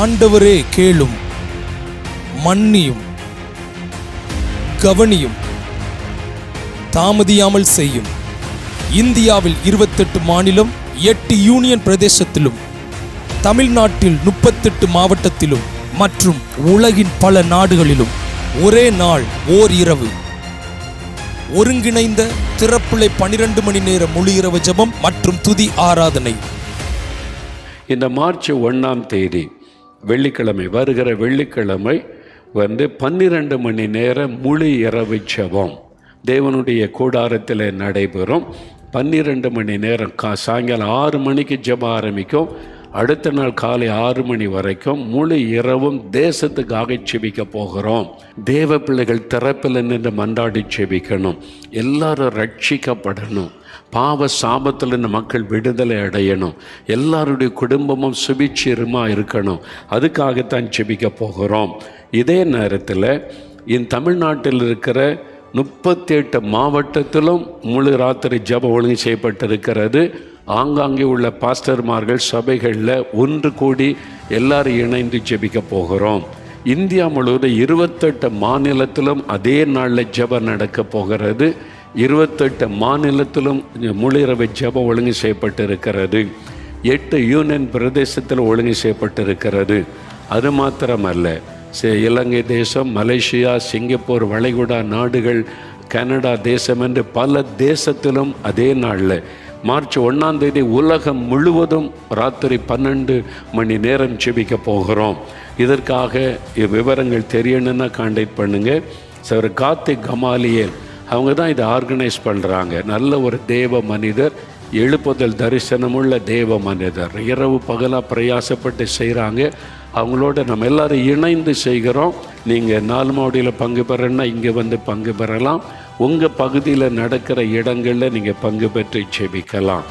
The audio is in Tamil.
ஆண்டவரே கேளும் மன்னியும் கவனியும் தாமதியாமல் செய்யும். இந்தியாவில் இருபத்தெட்டு மாநிலம் எட்டு யூனியன் பிரதேசத்திலும் தமிழ்நாட்டில் முப்பத்தெட்டு மாவட்டத்திலும் மற்றும் உலகின் பல நாடுகளிலும் ஒரே நாள் ஓர் இரவு. ஒருங்கிணைந்த திறப்புலை பனிரெண்டு மணி நேர முழு இரவு ஜெபம் மற்றும் துதி ஆராதனை. இந்த மார்ச் ஒன்றாம் தேதி வெள்ளிக்கிழமை வருகிற வெள்ளிக்கிழமை வந்து பன்னிரண்டு மணி நேரம் முழு இரவு ஜபம். தேவனுடைய கூடாரத்தில் நடைபெறும். பன்னிரெண்டு மணி நேரம் கா சாயங்காலம் ஆறு மணிக்கு ஜெபம் ஆரம்பிக்கும். அடுத்த நாள் காலை ஆறு மணி வரைக்கும் முழு இரவும் தேசத்துக்காக செபிக்க போகிறோம். தேவ பிள்ளைகள் திறப்பில் நின்று மன்றாடி செபிக்கணும். எல்லாரும் ரட்சிக்கப்படணும். பாவ சாபத்தில் இந்த மக்கள் விடுதலை அடையணும். எல்லாருடைய குடும்பமும் சுபிட்சிரமாக இருக்கணும். அதுக்காகத்தான் செபிக்க போகிறோம். இதே நேரத்தில் என் தமிழ்நாட்டில் இருக்கிற முப்பத்தி எட்டு மாவட்டத்திலும் முழு ராத்திரி ஜப ஒழுங்கு செய்யப்பட்டிருக்கிறது. ஆங்காங்கே உள்ள பாஸ்டர்மார்கள் சபைகளில் ஒன்று கூடி எல்லாரும் இணைந்து ஜெபிக்க போகிறோம். இந்தியா முழுவதும் இருபத்தெட்டு மாநிலத்திலும் அதே நாளில் ஜெபம் நடக்க போகிறது. இருபத்தெட்டு மாநிலத்திலும் முழிரவு ஜெபம் ஒழுங்கு செய்யப்பட்டிருக்கிறது. எட்டு யூனியன் பிரதேசத்தில் ஒழுங்கு செய்யப்பட்டிருக்கிறது. அது மாத்திரமல்ல. சே- இலங்கை தேசம் மலேசியா சிங்கப்பூர் வளைகுடா நாடுகள் கனடா தேசம் என்று பல தேசத்திலும் அதே நாளில் மார்ச் ஒன்றாம் தேதி உலகம் முழுவதும் ராத்திரி பன்னெண்டு மணி நேரம் செபிக்க போகிறோம். இதற்காக விவரங்கள் தெரியணும்னா கான்டாக்ட் பண்ணுங்கள் சார் கார்த்திக் கமாலியல் அவங்க தான் இதை ஆர்கனைஸ் பண்ணுறாங்க நல்ல ஒரு தேவ மனிதர் எழுப்புதல் தரிசனமுள்ள தேவ மனிதர். இரவு பகலாக பிரயாசப்பட்டு செய்கிறாங்க அவங்களோட நம்ம எல்லோரும் இணைந்து செய்கிறோம். நீங்கள் நாலு மாவடியில் பங்கு பெறணும்னா இங்கே வந்து பங்கு பெறலாம். உங்கள் பகுதியில் நடக்கிற இடங்களில் நீங்கள் பங்கு பெற்று செபிக்கலாம்.